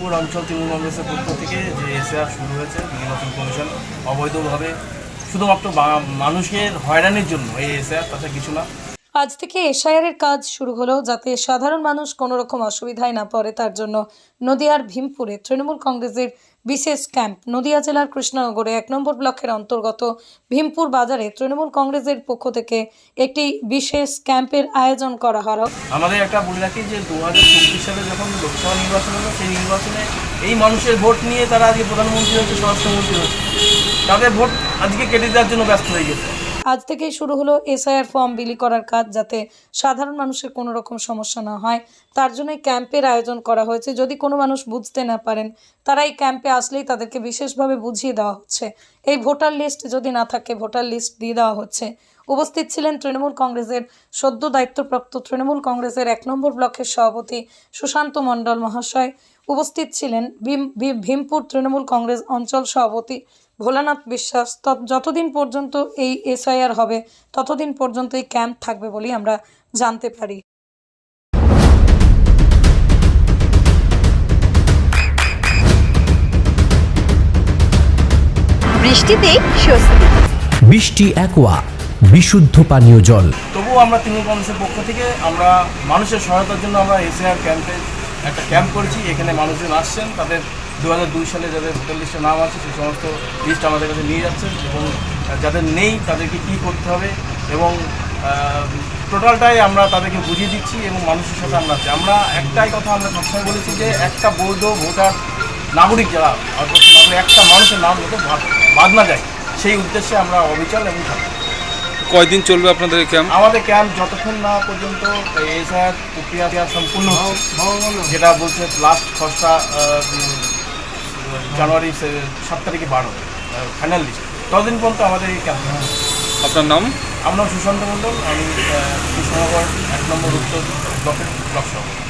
ভীমপুর অঞ্চল, তৃণমূল কংগ্রেসের পক্ষ থেকে যে এসআর শুরু হয়েছে, নির্বাচন কমিশন অবৈধভাবে শুধুমাত্র মানুষের হয়রানির জন্য এই এসআর তাছাড়া কিছু না। আজ থেকে এশায়ারের কাজ শুরু হলো যাতে সাধারণ মানুষ কোনো রকম অসুবিধায় না পড়ে, তার জন্য নদিয়ার ভীমপুরে তৃণমূল কংগ্রেসের বিশেষ ক্যাম্প, নদিয়া জেলার কৃষ্ণনগরে এক নম্বর ব্লকের অন্তর্গত ভীমপুর বাজারে তৃণমূল কংগ্রেসের পক্ষ থেকে একটি বিশেষ ক্যাম্পের আয়োজন করা হলো আমাদের একটা বলে রাখি যে দু হাজার চব্বিশ সালে যখন লোকসভা নির্বাচন হলো, সেই নির্বাচনে এই মানুষের ভোট নিয়ে তারা আজকে প্রধানমন্ত্রী হচ্ছে, স্বরাষ্ট্রমন্ত্রী হচ্ছে। তাদের ভোট আজকে কেটে দেওয়ার জন্য ব্যস্ত হয়ে গেছে। আজ থেকেই শুরু হলো এসআইআর ফর্ম বিলি করার কাজ যাতে সাধারণ মানুষের কোনো রকম সমস্যা না হয়। তার জন্য ক্যাম্পের আয়োজন করা হয়েছে। যদি কোনো মানুষ বুঝতে না পারেন, তারা এই ক্যাম্পে আসলেই তাদেরকে বিশেষভাবে বুঝিয়ে দেওয়া হচ্ছে। এই ভোটার লিস্ট যদি না থাকে, ভোটার লিস্ট দিয়ে দেওয়া হচ্ছে। উপস্থিত ছিলেন তৃণমূল কংগ্রেসের সদ্য দায়িত্বপ্রাপ্ত তৃণমূল কংগ্রেসের এক নম্বর ব্লকের সভাপতি সুশান্ত মণ্ডল মহাশয় উপস্থিত ছিলেন ভীম ভীম- ভীমপুর তৃণমূল কংগ্রেস অঞ্চল সভাপতি ভোলানাথ বিশ্বাস। তত- যতদিন পর্যন্ত এই এসআইআর হবে ততদিন পর্যন্ত এই ক্যাম্প থাকবে বলেই আমরা জানতে পারি। বৃষ্টিতেই স্বস্তি। বৃষ্টি অ্যাকোয়া বিশুদ্ধ পানীয় জল। তবুও আমরা তৃণমূল কংগ্রেসের পক্ষ থেকে আমরা মানুষের সহায়তার জন্য আমরা এসআর ক্যাম্পে একটা ক্যাম্প করেছি। এখানে মানুষজন আসছেন, তাদের দু হাজার দুই সালে যাদের ভোটার লিস্টে নাম আছে, সেই সমস্ত লিস্ট আমাদের কাছে নিয়ে যাচ্ছেন এবং যাদের নেই, তাদেরকে কী করতে হবে এবং টোটালটাই আমরা তাদেরকে বুঝিয়ে দিচ্ছি এবং মানুষের সাথে আমরা আছি। আমরা একটাই কথা আমরা সবসময় বলেছি যে একটা বৈধ ভোটার নাগরিক যারা একটা মানুষের নাম যাতে বাদ- না যায়, সেই উদ্দেশ্যে আমরা অবিচল এবং থাকব কয়দিন চলবে আপনাদের এই ক্যাম্প আমাদের ক্যাম্প যতক্ষণ না পর্যন্ত এসআর প্রক্রিয়া সম্পূর্ণ যেটা বলছে লাস্ট খসড়া জানুয়ারি সাত তারিখে বার হবে ফাইনাল লিস্ট ততদিন পর্যন্ত আমাদের এই ক্যাম্প আপনার নাম? আমরা সুশান্ত মণ্ডল আমি কৃষ্ণনগর এক নম্বর উত্তর ব্লকের ব্লক সভাপতি।